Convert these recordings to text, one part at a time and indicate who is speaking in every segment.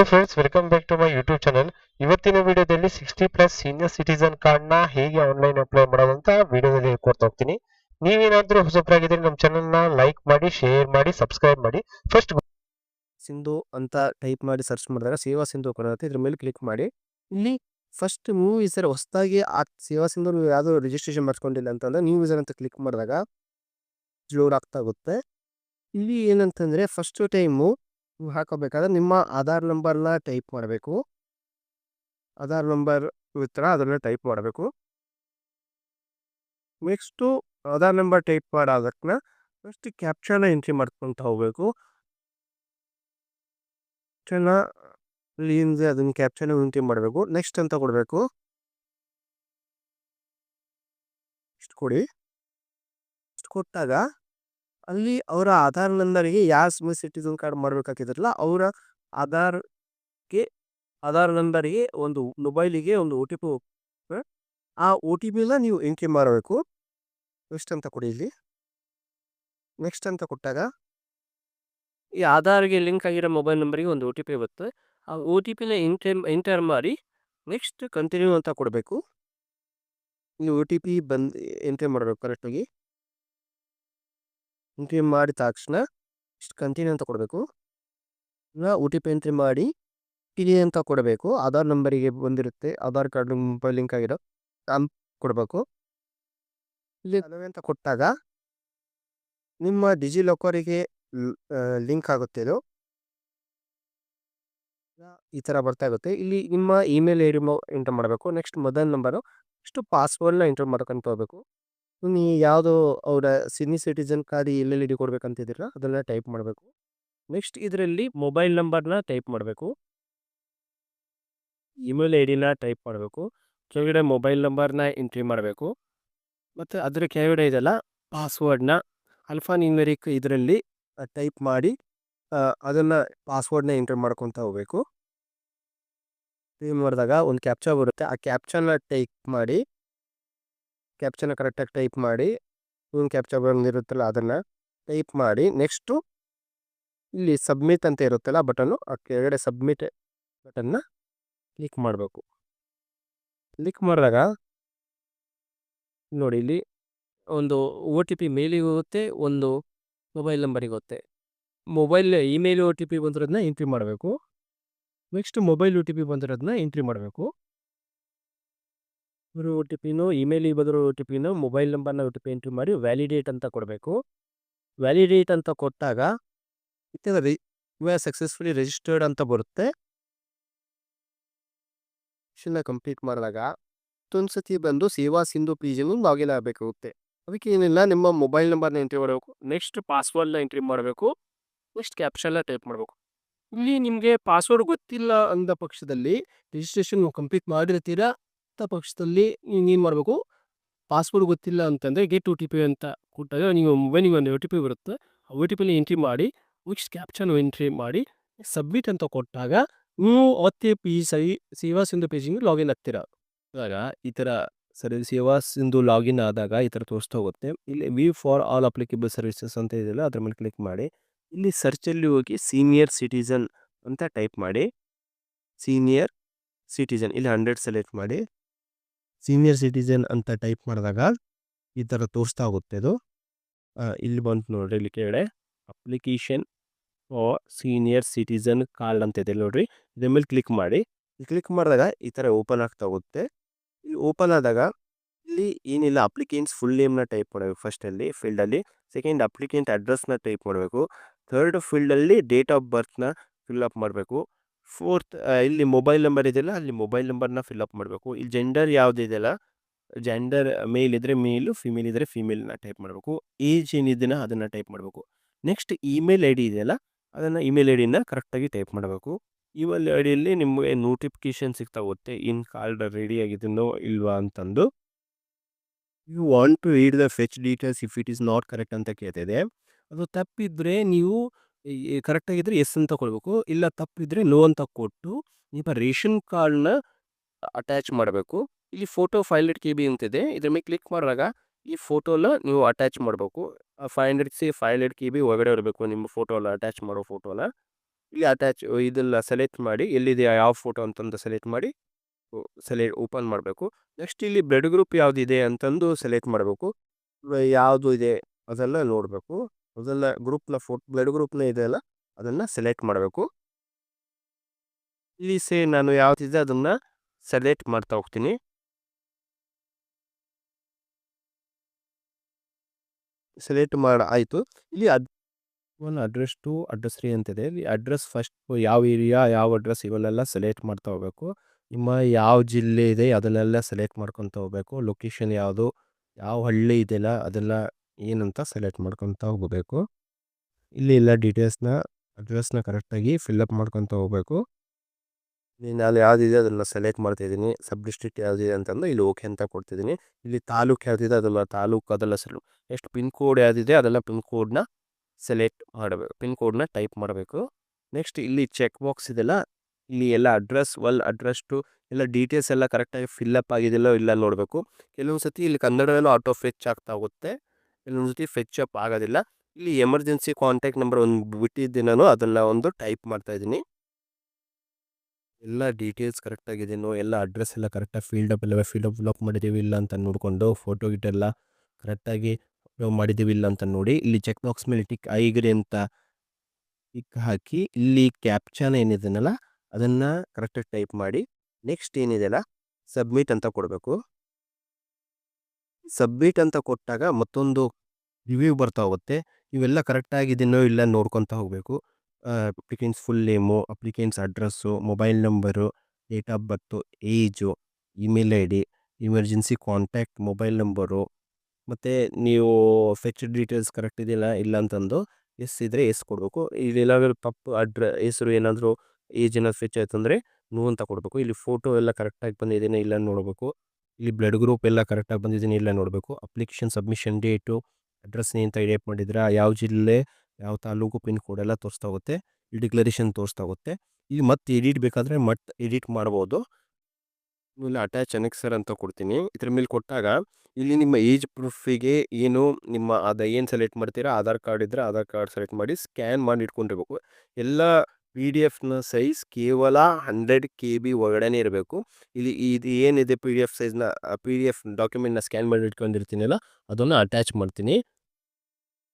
Speaker 1: Hello friends welcome back to my YouTube channel ಇವತ್ತಿನ ವಿಡಿಯೋದಲ್ಲಿ sixty plus senior ಸಿಟಿಸನ್ನ ಹೇಗೆ online apply ಮಾಡೋದಂತ ವಿಡಿಯೋದಲ್ಲಿ ಹೇಳ್ಕೊಡ್ತಾ ಹೋಗ್ತೀನಿ. ನೀವೇನಾದ್ರೂ ಹೊಸಬ್ರಾಗಿದ್ರೆ ನಮ್ಮ ನ ಲೈಕ್ ಮಾಡಿ ಶೇರ್ ಮಾಡಿ ಸಬ್ಸ್ಕ್ರೈಬ್ ಮಾಡಿ. ಫಸ್ಟ್
Speaker 2: ಸಿಂಧು ಅಂತ ಟೈಪ್ ಮಾಡಿ ಸರ್ಚ್ ಮಾಡಿದಾಗ ಸೇವಾ ಸಿಂಧು ಕೊಡುತ್ತೆ ಇದ್ರ ಮೇಲೆ ಕ್ಲಿಕ್ ಮಾಡಿ. ಇಲ್ಲಿ ಫಸ್ಟ್ ನ್ಯೂ ಯೂಸರ್ ಹೊಸದಾಗಿ ಆ ಸೇವಾ ಸಿಂಧು ನೀವು ಯಾವುದೋ ರಿಜಿಸ್ಟ್ರೇಷನ್ ಮಾಡ್ಕೊಂಡಿಲ್ಲ ಅಂತಂದ್ರೆ ನ್ಯೂ ಯೂಸರ್ ಅಂತ ಕ್ಲಿಕ್ ಮಾಡಿದಾಗ ಜೋರ್ ಆಗ್ತಾ ಹೋಗುತ್ತೆ. ಇಲ್ಲಿ ಏನಂತಂದ್ರೆ ಫಸ್ಟ್ ಟೈಮು ನೀವು ಹಾಕೋಬೇಕಾದ್ರೆ ನಿಮ್ಮ ಆಧಾರ್ ನಂಬರ್ನ ಟೈಪ್ ಮಾಡಬೇಕು. ಆಧಾರ್ ನಂಬರ್ ಇರ್ತಾರ ಅದನ್ನು ಟೈಪ್ ಮಾಡಬೇಕು. ನೆಕ್ಸ್ಟು ಆಧಾರ್ ನಂಬರ್ ಟೈಪ್ ಮಾಡಾದಕ್ಕೆ ಫಸ್ಟ್ ಕ್ಯಾಪ್ಚರ್ನ ಎಂಟ್ರಿ ಮಾಡ್ಕೊತ ಹೋಗಬೇಕು. ಚೆನ್ನಾಗಿ ಇಲ್ಲಿ ಅದನ್ನು ಕ್ಯಾಪ್ಚರ್ನ ಎಂಟ್ರಿ ಮಾಡಬೇಕು. ನೆಕ್ಸ್ಟ್ ಅಂತ ಕೊಡಬೇಕು. ಕೊಡಿ. ಕೊಟ್ಟಾಗ ಅಲ್ಲಿ ಅವರ ಆಧಾರ್ ನಂಬರಿಗೆ ಯಾವ ಸಿಮ್ ಸಿಟಿಸನ್ ಕಾರ್ಡ್ ಮಾಡ್ಬೇಕಾಗಿದ್ರಲ್ಲ ಅವರ ಆಧಾರ್ಗೆ, ಆಧಾರ್ ನಂಬರಿಗೆ ಒಂದು ಮೊಬೈಲಿಗೆ ಒಂದು ಒ ಟಿ ಪಿ ಆ ಒ ಟಿ ಪಿನ ನೀವು ಎಂಟ್ರಿ ಮಾಡಬೇಕು. ನೆಕ್ಸ್ಟ್ ಅಂತ ಕೊಡಿ ಇಲ್ಲಿ. ನೆಕ್ಸ್ಟ್ ಅಂತ ಕೊಟ್ಟಾಗ ಈ ಆಧಾರ್ಗೆ ಲಿಂಕ್ ಆಗಿರೋ ಮೊಬೈಲ್ ನಂಬರಿಗೆ ಒಂದು ಒ ಟಿ ಪಿ ಬರುತ್ತೆ. ಆ ಒ ಟಿ ಪಿನ ಎಂಟರ್ ಎಂಟರ್ ಮಾಡಿ ನೆಕ್ಸ್ಟ್ ಕಂಟಿನ್ಯೂ ಅಂತ ಕೊಡಬೇಕು. ನೀವು ಒ ಟಿ ಪಿ ಬಂದು, ಎಂಟ್ರಿ ಮಾಡಬೇಕು ಕರೆಕ್ಟಾಗಿ. ಎಂಟ್ರಿ ಮಾಡಿದ ತಕ್ಷಣ ಇಷ್ಟು ಕಂಟಿನ್ಯೂ ಅಂತ ಕೊಡಬೇಕು. ಇಲ್ಲ ಒ ಟಿ ಪಿ ಎಂಟ್ರಿ ಮಾಡಿ ಟಿಡಿ ಅಂತ ಕೊಡಬೇಕು. ಆಧಾರ್ ನಂಬರಿಗೆ ಬಂದಿರುತ್ತೆ. ಆಧಾರ್ ಕಾರ್ಡ್ ಮೊಬೈಲ್ ಲಿಂಕ್ ಆಗಿರೋ ಕೊಡಬೇಕು. ಇಲ್ಲಿ ಅಂತ ಕೊಟ್ಟಾಗ ನಿಮ್ಮ ಡಿಜಿ ಲಾಕರಿಗೆ ಲಿಂಕ್ ಆಗುತ್ತೆ ಇದು. ಈ ಥರ ಬರ್ತಾ ಇರುತ್ತೆ. ಇಲ್ಲಿ ನಿಮ್ಮ ಇಮೇಲ್ ಐ ಡಿ ಎಂಟರ್ ಮಾಡಬೇಕು ನೆಕ್ಸ್ಟ್ ಮೊಬೈಲ್ ನಂಬರು ನೆಕ್ಸ್ಟ್ ಪಾಸ್ವರ್ಡ್ನ ಎಂಟರ್ ಮಾಡ್ಕೊಂತ ಹೋಗ್ಬೇಕು ನೀವು ಯಾವುದು ಅವರ ಸಿನಿ ಸಿಟಿಜನ್ ಕಾರ್ಡ್ ಎಲ್ಲೆಲ್ಲಿ ಡಿ ಕೊಡ್ಬೇಕಂತಿದ್ದೀರ ಅದನ್ನ ಟೈಪ್ ಮಾಡಬೇಕು. ನೆಕ್ಸ್ಟ್ ಇದರಲ್ಲಿ ಮೊಬೈಲ್ ನಂಬರ್ನ ಟೈಪ್ ಮಾಡಬೇಕು. ಇಮೇಲ್ ಐ ಡಿನ ಟೈಪ್ ಮಾಡಬೇಕು. ಕೆಳಗಡೆ ಮೊಬೈಲ್ ನಂಬರ್ನ ಎಂಟ್ರಿ ಮಾಡಬೇಕು. ಮತ್ತು ಅದರ ಕೆಳಗಡೆ ಇದೆಲ್ಲ ಪಾಸ್ವರ್ಡ್ನ ಅಲ್ಫಾ ನ್ಯೂಮೆರಿಕ್ ಇದರಲ್ಲಿ ಟೈಪ್ ಮಾಡಿ ಅದನ್ನು ಪಾಸ್ವರ್ಡ್ನ ಎಂಟರ್ ಮಾಡ್ಕೊತ ಹೋಗ್ಬೇಕು. ಟೈಪ್ ಮಾಡಿದಾಗ ಒಂದು ಕ್ಯಾಪ್ಚಾ ಬರುತ್ತೆ. ಆ ಕ್ಯಾಪ್ಚರ್ನ ಟೈಪ್ ಮಾಡಿ ಕ್ಯಾಪ್ಚನ ಕರೆಕ್ಟಾಗಿ ಟೈಪ್ ಮಾಡಿ ಒಂದು ಕ್ಯಾಪ್ಚಾ ಬಂದಿರುತ್ತಲ್ಲ ಅದನ್ನು ಟೈಪ್ ಮಾಡಿ ನೆಕ್ಸ್ಟು ಇಲ್ಲಿ ಸಬ್ಮಿಟ್ ಅಂತ ಇರುತ್ತಲ್ಲ ಬಟನ್ನು ಆ ಕೆಳಗಡೆ ಸಬ್ಮಿಟ್ ಬಟನ್ನ ಕ್ಲಿಕ್ ಮಾಡಬೇಕು. ಕ್ಲಿಕ್ ಮಾಡಿದಾಗ ನೋಡಿ ಇಲ್ಲಿ ಒಂದು ಒ ಟಿ ಪಿ ಮೇಲಿಗೆ ಹೋಗುತ್ತೆ, ಒಂದು ಮೊಬೈಲ್ ನಂಬರಿಗೆ ಹೋಗುತ್ತೆ. Mobile email O T P ಬಂದಿರೋದನ್ನ entry ಮಾಡಬೇಕು. Next mobile O T P ಬಂದಿರೋದನ್ನ entry ಮಾಡಬೇಕು. ಬರೋ ಒ ಟಿ ಪಿನೂ ಇಮೇಲ್ ಬಂದಿರೋ ಒ ಟಿ ಪಿನೂ ಮೊಬೈಲ್ ನಂಬರ್ನ ಒ ಟಿ ಪಿ ಎಂಟ್ರಿ ಮಾಡಿ ವ್ಯಾಲಿಡೇಟ್ ಅಂತ ಕೊಡಬೇಕು. ವ್ಯಾಲಿಡೇಟ್ ಅಂತ ಕೊಟ್ಟಾಗ ರಿ ಸಕ್ಸಸ್ಫುಲಿ ರಿಜಿಸ್ಟರ್ಡ್ ಅಂತ ಬರುತ್ತೆ. ಕಂಪ್ಲೀಟ್ ಮಾಡಿದಾಗ ಮತ್ತೊಂದು ಸತಿ ಬಂದು ಸೇವಾ ಸಿಂಧು ಪೇಜನ್ನು ಲಾಗಿನ್ ಆಗಬೇಕಾಗುತ್ತೆ ಅದಕ್ಕೆ ಏನಿಲ್ಲ, ನಿಮ್ಮ ಮೊಬೈಲ್ ನಂಬರ್ನ ಎಂಟ್ರಿ ಮಾಡಬೇಕು. ನೆಕ್ಸ್ಟ್ ಪಾಸ್ವರ್ಡ್ನ ಎಂಟ್ರಿ ಮಾಡಬೇಕು. ನೆಕ್ಸ್ಟ್ ಕ್ಯಾಪ್ಷನ್ನ ಟೈಪ್ ಮಾಡಬೇಕು. ಇಲ್ಲಿ ನಿಮಗೆ ಪಾಸ್ವರ್ಡ್ ಗೊತ್ತಿಲ್ಲ ಅಂದ ಪಕ್ಷದಲ್ಲಿ ರಿಜಿಸ್ಟ್ರೇಷನ್ ಕಂಪ್ಲೀಟ್ ಮಾಡಿರ್ತೀರಾ? ಅಂತ ಪಕ್ಷದಲ್ಲಿ ಏನು ಮಾಡಬೇಕು. ಪಾಸ್ವರ್ಡ್ ಗೊತ್ತಿಲ್ಲ ಅಂತಂದರೆ ಗೆಟ್ ಒ ಟಿ ಪಿ ಅಂತ ಕೊಟ್ಟಾಗ ನೀವು ಮೊಬೈಲಿಗೆ ಒಂದು ಒ ಟಿ ಪಿ ಬರುತ್ತೆ, ಆ ಒ ಟಿ ಪಿಲಿ ಎಂಟ್ರಿ ಮಾಡಿ ವಿಕ್ಸ್ ಕ್ಯಾಪ್ಚನ್ ಎಂಟ್ರಿ ಮಾಡಿ ಸಬ್ಮಿಟ್ ಅಂತ ಕೊಟ್ಟಾಗ ನೀವು ಅವತ್ತೇ ಪಿ ಸೈ ಸೇವಾ ಸಿಂಧು ಪೇಜಿಗೆ ಲಾಗಿನ್ ಆಗ್ತೀರ. ಇವಾಗ ಈ ಥರ ಸರಿ ಸೇವಾ ಸಿಂಧು ಲಾಗಿನ್ ಆದಾಗ ಈ ಥರ ತೋರಿಸ್ತಾ ಹೋಗುತ್ತೆ. ಇಲ್ಲಿ V for all applicable services ಅಂತ ಇದೆಯಲ್ಲ, ಅದ್ರ ಮೇಲೆ ಕ್ಲಿಕ್ ಮಾಡಿ. ಇಲ್ಲಿ ಸರ್ಚಲ್ಲಿ ಹೋಗಿ ಸೀನಿಯರ್ ಸಿಟಿಸನ್ ಅಂತ ಟೈಪ್ ಮಾಡಿ. ಸೀನಿಯರ್ ಸಿಟಿಸನ್ ಇಲ್ಲಿ ಹಂಡ್ರೆಡ್ ಸೆಲೆಕ್ಟ್ ಮಾಡಿ. ಸೀನಿಯರ್ ಸಿಟಿಸನ್ ಅಂತ ಟೈಪ್ ಮಾಡಿದಾಗ ಈ ಥರ ತೋರಿಸ್ತಾ ಹೋಗುತ್ತೆ ಅದು. ಇಲ್ಲಿ ಬಂತು ನೋಡ್ರಿ, ಇಲ್ಲಿ ಕೆಳಗಡೆ application for senior citizen card ಅಂತ ಇದೆ ನೋಡ್ರಿ. ಇದ್ರ ಮೇಲೆ ಕ್ಲಿಕ್ ಮಾಡಿ. ಕ್ಲಿಕ್ ಮಾಡಿದಾಗ ಈ ಥರ ಓಪನ್ ಆಗ್ತಾ ಹೋಗುತ್ತೆ. ಇಲ್ಲಿ ಓಪನ್ ಆದಾಗ ಇಲ್ಲಿ ಏನಿಲ್ಲ, ಅಪ್ಲಿಕೆಂಟ್ಸ್ ಫುಲ್ ನೇಮ್ನ ಟೈಪ್ ಮಾಡಬೇಕು ಫಸ್ಟಲ್ಲಿ ಫೀಲ್ಡಲ್ಲಿ ಸೆಕೆಂಡ್ ಅಪ್ಲಿಕೆಂಟ್ ಅಡ್ರೆಸ್ನ ಟೈಪ್ ಮಾಡಬೇಕು. ಥರ್ಡ್ ಫೀಲ್ಡಲ್ಲಿ ಡೇಟ್ ಆಫ್ ಬರ್ತ್ನ ಫಿಲ್ಅಪ್ ಮಾಡಬೇಕು. ಫೋರ್ತ್ ಇಲ್ಲಿ ಮೊಬೈಲ್ ನಂಬರ್ ಇದೆಯಲ್ಲ, ಅಲ್ಲಿ ಮೊಬೈಲ್ ನಂಬರ್ನ ಫಿಲ್ಅಪ್ ಮಾಡಬೇಕು. ಇಲ್ಲಿ ಜೆಂಡರ್ ಯಾವುದಿದೆಯಲ್ಲ ಜೆಂಡರ್ ಮೇಲ್ ಇದ್ದರೆ ಮೇಲು, ಫಿಮೇಲ್ ಇದ್ದರೆ ಫಿಮೇಲ್ನ ಟೈಪ್ ಮಾಡಬೇಕು. ಏಜ್ ಏನಿದ್ದಿನ ಅದನ್ನು ಟೈಪ್ ಮಾಡಬೇಕು. ನೆಕ್ಸ್ಟ್ ಇಮೇಲ್ ಐ ಡಿ ಇದೆಯಲ್ಲ, ಅದನ್ನು ಇಮೇಲ್ ಐ ಡಿನ ಕರೆಕ್ಟಾಗಿ ಟೈಪ್ ಮಾಡಬೇಕು. ಇಮೇಲ್ ಐ ಡಿಯಲ್ಲಿ ನಿಮಗೆ ನೋಟಿಫಿಕೇಶನ್ ಸಿಗ್ತಾ ಹೋಗುತ್ತೆ, ಇನ್ ಕಾರ್ಡ್ ರೆಡಿ ಆಗಿದೆಯೋ ಇಲ್ವಾ ಅಂತಂದು. You want to read the fetch details if it is not correct ಅಂತ ಕೇಳ್ತಿದೆ ಅದು ತಪ್ಪಿದ್ರೆ ನೀವು ಕರೆಕ್ಟಾಗಿದ್ದರೆ ಎಸ್ ಅಂತ ಕೊಡಬೇಕು. ಇಲ್ಲ ತಪ್ಪಿದ್ರೆ ನೋ ಅಂತ ಕೊಟ್ಟು ನಿಮ್ಮ ರೇಷನ್ ಕಾರ್ಡ್ನ ಅಟ್ಯಾಚ್ ಮಾಡಬೇಕು. ಇಲ್ಲಿ photo five hundred K B ಅಂತಿದೆ. ಇದ್ರ ಮೇಲೆ ಕ್ಲಿಕ್ ಮಾಡಿದಾಗ ಈ ಫೋಟೋನ ನೀವು ಅಟ್ಯಾಚ್ ಮಾಡಬೇಕು. Five hundred C five hundred K B ಒಳಗಡೆ ಇರಬೇಕು ನಿಮ್ಮ ಫೋಟೋಲ ಅಟ್ಯಾಚ್ ಮಾಡೋ ಫೋಟೋನ ಇಲ್ಲಿ ಅಟ್ಯಾಚ್ ಇದೆಲ್ಲ ಸೆಲೆಕ್ಟ್ ಮಾಡಿ ಎಲ್ಲಿದೆ, ಯಾವ ಫೋಟೋ ಅಂತಂದು ಸೆಲೆಕ್ಟ್ ಮಾಡಿ ಸೆಲೆ ಓಪನ್ ಮಾಡಬೇಕು. ನೆಕ್ಸ್ಟ್ ಇಲ್ಲಿ ಬ್ಲಡ್ ಗ್ರೂಪ್ ಯಾವುದಿದೆ ಅಂತಂದು ಸೆಲೆಕ್ಟ್ ಮಾಡಬೇಕು. ಯಾವುದು ಇದೆ ಅದೆಲ್ಲ ನೋಡಬೇಕು. ಅದೆಲ್ಲ ಗ್ರೂಪ್ನ ಫೋಟೋ, ಬ್ಲಡ್ ಗ್ರೂಪ್ನ ಇದೆಯಲ್ಲ ಅದನ್ನು ಸೆಲೆಕ್ಟ್ ಮಾಡಬೇಕು. ಇಲ್ಲಿ ಸೇ ನಾನು ಯಾವುದಿದೆ ಅದನ್ನು ಸೆಲೆಕ್ಟ್ ಮಾಡ್ತಾ ಹೋಗ್ತೀನಿ. ಸೆಲೆಕ್ಟ್ ಮಾಡಿ, ಆಯಿತು. ಇಲ್ಲಿ ಅದ್ ಒನ್ ಅಡ್ರೆಸ್ ಟು ಅಡ್ರೆಸ್ ರೀ ಅಂತಿದೆ. ಇಲ್ಲಿ ಅಡ್ರೆಸ್ ಫಸ್ಟ್ ಯಾವ ಏರಿಯಾ, ಯಾವ ಅಡ್ರೆಸ್ ಇವೆಲ್ಲ ಸೆಲೆಕ್ಟ್ ಮಾಡ್ತಾ ಹೋಗ್ಬೇಕು. ನಿಮ್ಮ ಯಾವ ಜಿಲ್ಲೆ ಇದೆ ಅದನ್ನೆಲ್ಲ ಸೆಲೆಕ್ಟ್ ಮಾಡ್ಕೊತ ಹೋಗ್ಬೇಕು. ಲೊಕೇಶನ್ ಯಾವುದು, ಯಾವ ಹಳ್ಳಿ ಇದೆಯಲ್ಲ ಅದೆಲ್ಲ ಏನಂತ ಸೆಲೆಕ್ಟ್ ಮಾಡ್ಕೊತ ಹೋಗಬೇಕು. ಇಲ್ಲಿ ಎಲ್ಲ ಡೀಟೇಲ್ಸ್ನ ಅಡ್ರೆಸ್ನ ಕರೆಕ್ಟಾಗಿ ಫಿಲ್ಲಪ್ ಮಾಡ್ಕೊತ ಹೋಗಬೇಕು. ನಾನು ಯಾವುದಿದೆ ಅದನ್ನು ಸೆಲೆಕ್ಟ್ ಮಾಡ್ತಿದ್ದೀನಿ ಸಬ್ ಡಿಸ್ಟ್ರಿಕ್ಟ್ ಯಾವುದಿದೆ ಅಂತಂದು ಇಲ್ಲಿ ಓಕೆ ಅಂತ ಕೊಡ್ತಿದ್ದೀನಿ. ಇಲ್ಲಿ ತಾಲೂಕು ಯಾವುದಿದೆ ಅದೆಲ್ಲ ತಾಲೂಕು ಅದೆಲ್ಲ ಸೆಲ್ ಎಷ್ಟು ಪಿನ್ ಕೋಡ್ ಯಾವುದಿದೆ ಅದೆಲ್ಲ ಪಿನ್ ಕೋಡ್ನ ಸೆಲೆಕ್ಟ್ ಮಾಡಬೇಕು. ಪಿನ್ ಕೋಡ್ನ ಟೈಪ್ ಮಾಡಬೇಕು. ನೆಕ್ಸ್ಟ್ ಇಲ್ಲಿ ಚೆಕ್ ಬಾಕ್ಸ್ ಇದೆಲ್ಲ ಇಲ್ಲಿ ಎಲ್ಲ ಅಡ್ರೆಸ್ ಒಲ್ ಅಡ್ರೆಸ್ ಟು ಎಲ್ಲ ಡೀಟೇಲ್ಸ್ ಎಲ್ಲ ಕರೆಕ್ಟಾಗಿ ಫಿಲ್ಲಪ್ ಆಗಿದೆಯಲ್ಲೋ ಇಲ್ಲ ನೋಡಬೇಕು. ಕೆಲವೊಂದು ಸತಿ ಇಲ್ಲಿ ಕನ್ನಡದಲ್ಲೂ ಆಟೋ ಫೆಚ್ ಆಗ್ತಾ ಹೋಗುತ್ತೆ. ಕೆಲವೊಂದು ಫೆಚ್ ಅಪ್ ಆಗೋದಿಲ್ಲ. ಇಲ್ಲಿ ಎಮರ್ಜೆನ್ಸಿ ಕಾಂಟ್ಯಾಕ್ಟ್ ನಂಬರ್ ಒಂದು ಬಿಟ್ಟಿದ್ದೆ ನಾನು, ಅದನ್ನು ಒಂದು ಟೈಪ್ ಮಾಡ್ತಾ ಇದ್ದೀನಿ. ಎಲ್ಲ ಡೀಟೇಲ್ಸ್ ಕರೆಕ್ಟಾಗಿದೆಯೋ ಎಲ್ಲ ಅಡ್ರೆಸ್ ಎಲ್ಲ ಕರೆಕ್ಟಾಗಿ ಫೀಲ್ಡ್ ಅಪ್ ಎಲ್ಲ ಫೀಲ್ಡ್ ಅಪ್ ಬ್ಲಾಕ್ ಮಾಡಿದ್ದೀವಿ, ಇಲ್ಲ ಅಂತ ನೋಡಿಕೊಂಡು ಫೋಟೋ ಗಿಟ್ಟೆಲ್ಲ ಕರೆಕ್ಟಾಗಿ ಮಾಡಿದ್ದೀವಿ, ಇಲ್ಲ ಅಂತ ನೋಡಿ. ಇಲ್ಲಿ ಚೆಕ್ ಬಾಕ್ಸ್ ಮೇಲೆ ಟಿಕ್ ಐಗ್ರಿ ಅಂತ ಟಿಕ್ ಹಾಕಿ, ಇಲ್ಲಿ ಕ್ಯಾಪ್ಚನ್ ಏನಿದೆನಲ್ಲ ಅದನ್ನು ಕರೆಕ್ಟಾಗಿ ಟೈಪ್ ಮಾಡಿ. ನೆಕ್ಸ್ಟ್ ಏನಿದೆಯಲ್ಲ ಸಬ್ಮಿಟ್ ಅಂತ ಕೊಡಬೇಕು. ಸಬ್ಮಿಟ್ ಅಂತ ಕೊಟ್ಟಾಗ ಮತ್ತೊಂದು ರಿವ್ಯೂ ಬರ್ತಾ ಹೋಗುತ್ತೆ. ಇವೆಲ್ಲ ಕರೆಕ್ಟಾಗಿದೆಯೋ ಇಲ್ಲ ನೋಡ್ಕೊತಾ ಹೋಗಬೇಕು. Applicant's full name applicant's address mobile number date of birth age email I D emergency contact mobile number ಮತ್ತು ನೀವು ಫೆಚ್ ಡೀಟೇಲ್ಸ್ ಕರೆಕ್ಟ್ ಇದೆಯಲ್ಲ, ಇಲ್ಲ ಅಂತಂದು ಎಸ್ ಇದ್ದರೆ ಎಸ್ ಕೊಡಬೇಕು. ಇಲ್ಲೆಲ್ಲಾದ್ರೂ ತಪ್ಪು ಅಡ್ರ ಹೆಸರು ಏನಾದರೂ ಏಜ್ ಏನಾದ್ರು ಫೆಚ್ ಆಯ್ತು ಅಂದರೆ ನೋ ಅಂತ ಕೊಡಬೇಕು. ಇಲ್ಲಿ ಫೋಟೋ ಎಲ್ಲ ಕರೆಕ್ಟಾಗಿ ಬಂದಿದ್ದೇನೆ ಇಲ್ಲ ನೋಡಬೇಕು. ಇಲ್ಲಿ ಬ್ಲಡ್ ಗ್ರೂಪ್ ಎಲ್ಲ ಕರೆಕ್ಟಾಗಿ ಬಂದಿದ್ದೀನಿ ಇಲ್ಲ ನೋಡಬೇಕು. ಅಪ್ಲಿಕೇಶನ್ ಸಬ್ಮಿಷನ್ ಡೇಟು ಅಡ್ರೆಸ್ ಅಂತ ಟೈಪ್ ಮಾಡಿದ್ರೆ ಯಾವ ಜಿಲ್ಲೆ, ಯಾವ ತಾಲೂಕು ಪಿನ್ ಕೋಡ್ ಎಲ್ಲ ತೋರಿಸ್ತಾ ಹೋಗುತ್ತೆ. ಈ ಡಿಕ್ಲರೇಷನ್ ತೋರಿಸ್ತಾ ಹೋಗುತ್ತೆ. ಇಲ್ಲಿ ಮತ್ತೆ ಎಡಿಟ್ ಬೇಕಾದರೆ ಮತ್ತೆ ಎಡಿಟ್ ಮಾಡ್ಬೋದು. ಇಲ್ಲಿ ಅಟ್ಯಾಚ್ ಅನೆಕ್ಸರ್ ಅಂತ ಕೊಡ್ತೀನಿ. ಇದ್ರ ಮೇಲೆ ಕೊಟ್ಟಾಗ ಇಲ್ಲಿ ನಿಮ್ಮ ಏಜ್ ಪ್ರೂಫಿಗೆ ಏನು ನಿಮ್ಮ ಅದ ಏನು ಸೆಲೆಕ್ಟ್ ಮಾಡ್ತೀರಾ, ಆಧಾರ್ ಕಾರ್ಡ್ ಇದ್ದರೆ ಆಧಾರ್ ಕಾರ್ಡ್ ಸೆಲೆಕ್ಟ್ ಮಾಡಿ ಸ್ಕ್ಯಾನ್ ಮಾಡಿ ಇಟ್ಕೊಂಡಿರ್ಬೇಕು. ಎಲ್ಲ ಪಿ ಡಿ ಎಫ್ನ ಸೈಜ್ ಕೇವಲ ಹಂಡ್ರೆಡ್ ಕೆ ಬಿ ಒಳಗಡೆನೇ ಇರಬೇಕು. ಇಲ್ಲಿ ಇದು ಏನಿದೆ ಪಿ ಡಿ ಎಫ್ ಸೈಜ್ನ ಪಿ ಡಿ ಎಫ್ ಡಾಕ್ಯುಮೆಂಟ್ನ ಸ್ಕ್ಯಾನ್ ಮಾಡಿ ಇಟ್ಕೊಂಡಿರ್ತೀನಲ್ಲ, ಅದನ್ನು ಅಟ್ಯಾಚ್ ಮಾಡ್ತೀನಿ.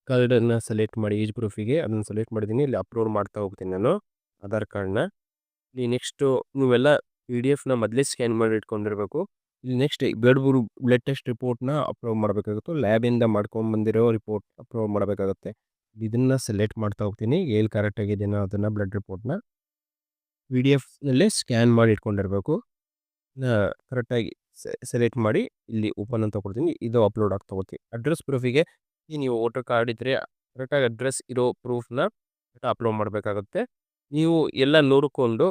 Speaker 2: ಕಾರ್ಡನ್ನು ಸೆಲೆಕ್ಟ್ ಮಾಡಿ ಏಜ್ ಪ್ರೂಫಿಗೆ ಅದನ್ನು ಸೆಲೆಕ್ಟ್ ಮಾಡಿದ್ದೀನಿ ಇಲ್ಲಿ ಅಪ್ಲೋಡ್ ಮಾಡ್ತಾ ಹೋಗ್ತೀನಿ ನಾನು ಆಧಾರ್ ಕಾರ್ಡ್ನ ಇಲ್ಲಿ ನೆಕ್ಸ್ಟು ನೀವೆಲ್ಲ ಪಿ ಡಿ ಎಫ್ನ ಮೊದಲೇ ಸ್ಕ್ಯಾನ್ ಮಾಡಿ ಇಟ್ಕೊಂಡಿರಬೇಕು. ಇಲ್ಲಿ ನೆಕ್ಸ್ಟ್ ಬ್ಲಡ್ ಬ್ಲಡ್ ಟೆಸ್ಟ್ ರಿಪೋರ್ಟ್ನ ಅಪ್ಲೋಡ್ ಮಾಡಬೇಕಾಗುತ್ತೆ. ಲ್ಯಾಬಿಂದ ಮಾಡ್ಕೊಂಬಂದಿರೋ ರಿಪೋರ್ಟ್ ಅಪ್ಲೋಡ್ ಮಾಡಬೇಕಾಗುತ್ತೆ. ಇದನ್ನು ಸೆಲೆಕ್ಟ್ ಮಾಡ್ತಾ ಹೋಗ್ತೀನಿ. ಎಲ್ಲಿ ಕರೆಕ್ಟ್ ಅದನ್ನು ಬ್ಲಡ್ ರಿಪೋರ್ಟ್ನ ಪಿ ಡಿ ಎಫ್ನಲ್ಲೇ ಸ್ಕ್ಯಾನ್ ಮಾಡಿ ಇಟ್ಕೊಂಡಿರಬೇಕು. ಕರೆಕ್ಟಾಗಿ ಸೆಲೆಕ್ಟ್ ಮಾಡಿ ಇಲ್ಲಿ ಓಪನ್ ಅಂತ ಕೊಡ್ತೀನಿ. ಇದು ಅಪ್ಲೋಡ್ ಆಗ್ತಾ ಹೋಗ್ತೀನಿ ಅಡ್ರೆಸ್ ಪ್ರೂಫಿಗೆ ನೀವು ವೋಟರ್ ಕಾರ್ಡ್ ಇದ್ದರೆ ಕರೆಕ್ಟಾಗಿ ಅಡ್ರೆಸ್ ಇರೋ ಪ್ರೂಫ್ನ ಅಪ್ಲೋಡ್ ಮಾಡಬೇಕಾಗುತ್ತೆ. ನೀವು ಎಲ್ಲ ನೋಡಿಕೊಂಡು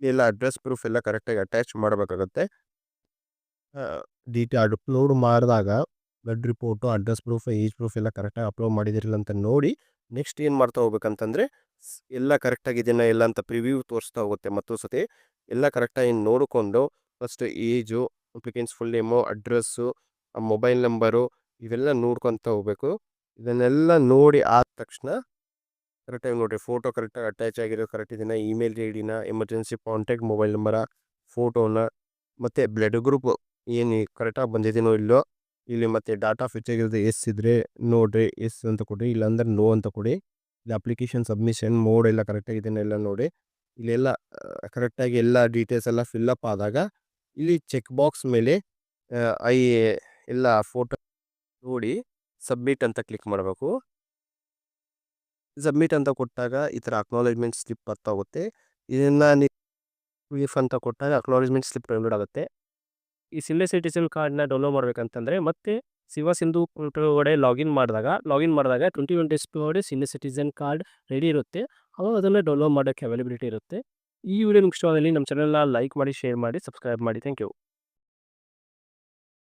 Speaker 2: ಎಲ್ಲ ಅಡ್ರೆಸ್ ಪ್ರೂಫ್ ಎಲ್ಲ ಕರೆಕ್ಟಾಗಿ ಅಟ್ಯಾಚ್ ಮಾಡಬೇಕಾಗುತ್ತೆ. ಡೀಟೇಲ್ ಅಪ್ಲೋಡ್ ಮಾಡಿದಾಗ blood report, address proof, age proof ಎಲ್ಲ ಕರೆಕ್ಟಾಗಿ ಅಪ್ಲೋಡ್ ಮಾಡಿದಿರಲ್ಲ ಅಂತ ನೋಡಿ ನೆಕ್ಸ್ಟ್ ಏನು ಮಾಡ್ತಾ ಹೋಗ್ಬೇಕಂತಂದರೆ ಎಲ್ಲ ಕರೆಕ್ಟಾಗಿದೆಯಾ ಎಲ್ಲ ಅಂತ ಪ್ರಿವ್ಯೂ ತೋರಿಸ್ತಾ ಹೋಗುತ್ತೆ. ಮತ್ತೊಂದು ಸತಿ ಎಲ್ಲ ಕರೆಕ್ಟಾಗಿ ನೋಡಿಕೊಂಡು first age, applicant's full name, address mobile number ಇವೆಲ್ಲ ನೋಡ್ಕೊತ ಹೋಗ್ಬೇಕು. ಇದನ್ನೆಲ್ಲ ನೋಡಿ ಆದ ತಕ್ಷಣ ಕರೆಕ್ಟಾಗಿ ನೋಡಿರಿ ಫೋಟೋ ಕರೆಕ್ಟಾಗಿ ಅಟ್ಯಾಚ್ ಆಗಿರೋ ಕರೆಕ್ಟ್ ಇದನ್ನ ಇಮೇಲ್ ಐ ಡಿನ ಎಮರ್ಜೆನ್ಸಿ ಕಾಂಟ್ಯಾಕ್ಟ್ ಮೊಬೈಲ್ ನಂಬರ, ಫೋಟೋನ ಮತ್ತು ಬ್ಲಡ್ ಗ್ರೂಪ್ ಏನು ಕರೆಕ್ಟಾಗಿ ಬಂದಿದ್ದೀನೋ ಇಲ್ಲೋ ಇಲ್ಲಿ ಮತ್ತೆ ಡಾಟಾ ಫಿಚ್ ಆಗಿರೋದು ಎಸ್ ಇದ್ದರೆ ನೋಡಿರಿ ಎಸ್ ಅಂತ ಕೊಡಿ, ಇಲ್ಲಾಂದ್ರೆ ನೋ ಅಂತ ಕೊಡಿ. ಇಲ್ಲಿ ಅಪ್ಲಿಕೇಶನ್ ಸಬ್ಮಿಷನ್ ಮೋಡ್ ಎಲ್ಲ ಕರೆಕ್ಟಾಗಿ ಇದನ್ನೆಲ್ಲ ನೋಡಿ. ಇಲ್ಲೆಲ್ಲ ಕರೆಕ್ಟಾಗಿ ಎಲ್ಲ ಡೀಟೇಲ್ಸ್ ಎಲ್ಲ ಫಿಲ್ಲಪ್ ಆದಾಗ ಇಲ್ಲಿ ಚೆಕ್ ಬಾಕ್ಸ್ ಮೇಲೆ ಐ, ಎಲ್ಲ ಫೋಟೋ ನೋಡಿ ಸಬ್ಮಿಟ್ ಅಂತ ಕ್ಲಿಕ್ ಮಾಡಬೇಕು. ಸಬ್ಮಿಟ್ ಅಂತ ಕೊಟ್ಟಾಗ ಈ ಥರ ಅಕ್ನಾಲೇಜ್ಮೆಂಟ್ ಸ್ಲಿಪ್ ಬರ್ತಾ ಹೋಗುತ್ತೆ ಇದನ್ನು ನೀವು ಅಂತ ಕೊಟ್ಟಾಗ ಅಕ್ನಾಲೇಜ್ಮೆಂಟ್ ಸ್ಲಿಪ್ ಡೌನ್ಲೋಡ್ ಆಗುತ್ತೆ. ಈ ಸಿಲ್ಲೆ ಸಿಟಿಸನ್ ಕಾರ್ಡ್ನ ಡೌನ್ಲೋಡ್ ಮಾಡಬೇಕಂತಂದರೆ ಮತ್ತೆ ಶಿವ ಸಿಂಧು ಒಳಗಡೆ ಲಾಗಿನ್ ಮಾಡಿದಾಗ ಲಾಗಿನ್ ಮಾಡಿದಾಗ ಟ್ವೆಂಟಿ ಒನ್ ಡೇಸ್ ಒಳಗಡೆ ಸೀನಿಯರ್ ಸಿಟಿಸನ್ ಕಾರ್ಡ್ ರೆಡಿ ಇರುತ್ತೆ. ಅವಾಗ ಅದನ್ನು ಡೌನ್ಲೋಡ್ ಮಾಡೋಕ್ಕೆ ಅವೈಲಬಿಲಿಟಿ ಇರುತ್ತೆ. ಈ ವಿಡಿಯೋ ನಿಮ್ಗೆ ಇಷ್ಟವಾದಲ್ಲಿ ನಮ್ಮ ಚಾನಲ್ನ ಲೈಕ್ ಮಾಡಿ ಶೇರ್ ಮಾಡಿ ಸಬ್ಸ್ಕ್ರೈಬ್ ಮಾಡಿ. Thank you